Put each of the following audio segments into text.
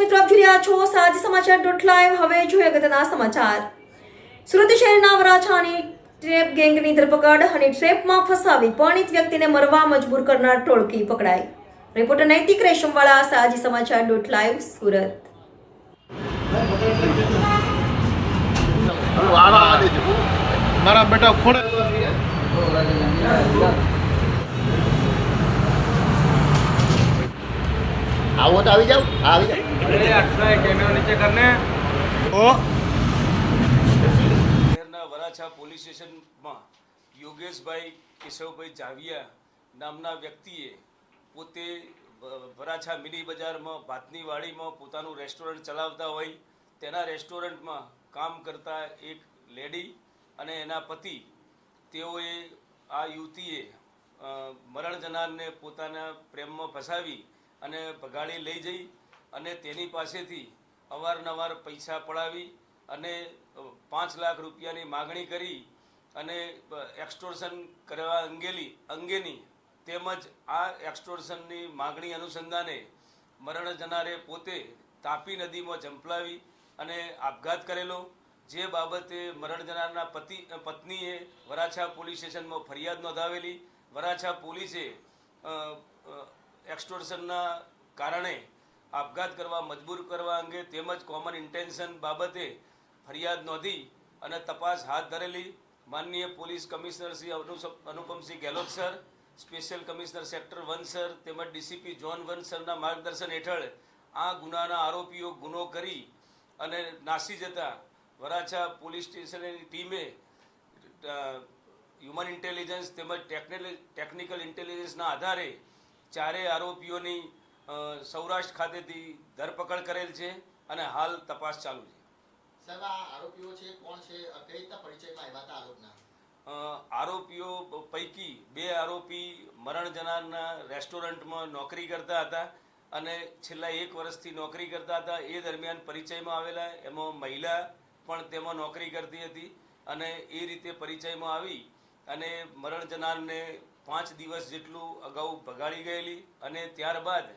દર્શક મિત્રો આપ જોઈ રહ્યા છો સાજી સમાચાર ડોટ લાઈવ. હવે જોઈએ અગત્યના સમાચાર. સુરત શહેરના વરાછાની ટ્રેપ ગેંગની ધરપકડ અને ટ્રેપમાં ફસાવી પરણિત વ્યક્તિને મરવા મજબૂર કરનાર ટોળકી પકડાઈ. રિપોર્ટર નૈતિક રેશમવાળા સાજી સમાચાર ડોટ લાઈવ સુરત. મારા બેટા ખોડે. આવો તો આવી જાવ આવી જાવ શહેરના વરાછા પોલીસ સ્ટેશનમાં યોગેશભાઈ કેશવભાઈ જાવિયા નામના વ્યક્તિએ પોતે વરાછા મિની બજારમાં ભાતની વાડીમાં પોતાનું રેસ્ટોરન્ટ ચલાવતા હોય તેના રેસ્ટોરન્ટમાં કામ કરતા એક લેડી અને એના પતિ તેઓએ આ યુવતીએ મરણ પોતાના પ્રેમમાં ફસાવી અને ભગાડી લઈ જઈ અને તેની પાસેથી અવારનવાર પૈસા પડાવી અને પાંચ લાખ રૂપિયાની માગણી કરી અને એક્સટોર્શન કરવા અંગેલી, અંગેની તેમજ આ એક્સટોર્શનની માગણી અનુસંધાને મરણ જનારે પોતે તાપી નદીમાં ઝંપલાવી અને આપઘાત કરેલો. જે બાબતે મરણ જનારના પતિ પત્નીએ વરાછા પોલીસ સ્ટેશનમાં ફરિયાદ નોંધાવેલી. વરાછા પોલીસે એક્સટોર્શનના કારણે આપઘાત કરવા, મજબૂર કરવા અંગે તેમજ કોમન ઇન્ટેન્શન બાબતે ફરિયાદ નોંધી અને તપાસ હાથ ધરેલી માનનીય police commissioner Shri Anupamsinh Gehlot sir, special commissioner sector one sir તેમજ ડીસીપી જોન વન સરના માર્ગદર્શન હેઠળ આ ગુનાના આરોપીઓ ગુનો કરી અને નાસી જતા વરાછા પોલીસ સ્ટેશનની ટીમે હ્યુમન ઇન્ટેલિજન્સ તેમજ ટેકનિકલ ઇન્ટેલિજન્સના આધારે ચારેય આરોપીઓની સૌરાષ્ટ્ર ખાતેથી ધરપકડ કરેલ છે અને હાલ તપાસ ચાલુ છે. સાહેબ આ આરોપીઓ છે કોણ છે કઈ રીતના પરિચયમાં આવ્યા હતા આરોપના? આરોપીઓ પૈકી બે આરોપી મરણ જનારના રેસ્ટોરન્ટમાં નોકરી કરતા હતા અને છેલ્લા એક વર્ષથી નોકરી કરતા હતા. એ દરમિયાન પરિચયમાં આવેલા એમાં મહિલા પણ તેમાં નોકરી કરતી હતી અને એ રીતે પરિચયમાં આવી અને મરણ જનારને પાંચ દિવસ જેટલું અગાઉ ભગાડી ગયેલી અને ત્યારબાદ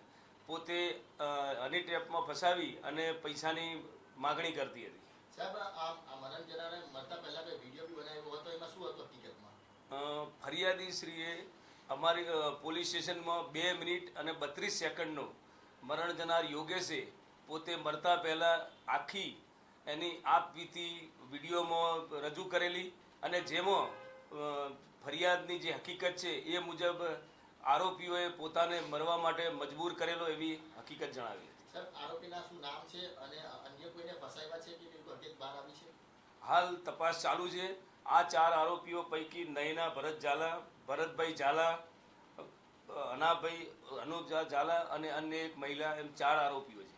પોતે હની ટ્રેપમાં ફસાવી અને પૈસાની માગણી કરતી હતી. ફરિયાદી આ આ મરણ જનારે મરતા પહેલા કોઈ વીડિયો બી બનાવ્યો હતો એમાં શું હતું હકીકતમાં? અ, ફરિયાદીશ્રીએ અમારી પોલીસ સ્ટેશનમાં બે મિનિટ અને બત્રીસ સેકન્ડનો મરણ જનાર યોગેશે પોતે મરતા પહેલાં આખી એની આપવીતી વિડીયોમાં રજૂ કરેલી અને જેમાં ફરિયાદની જે હકીકત છે એ મુજબ આરોપીઓએ પોતાને મરવા માટે મજબૂર કરેલો એવી હકીકત જણાવી હતી. આરોપીના શું નામ છે અને અન્ય કોઈને ફસાવ્યા છે કે એવી કોઈ હકીકત બહાર આવી છે? હાલ તપાસ ચાલુ છે. આ ચાર આરોપીઓ પૈકી નયના ભરત ઝાલા ભરતભાઈ ઝાલા અનાભાઈ અનુપ ઝાલા અને અન્ય એક મહિલા એમ ચાર આરોપીઓ છે.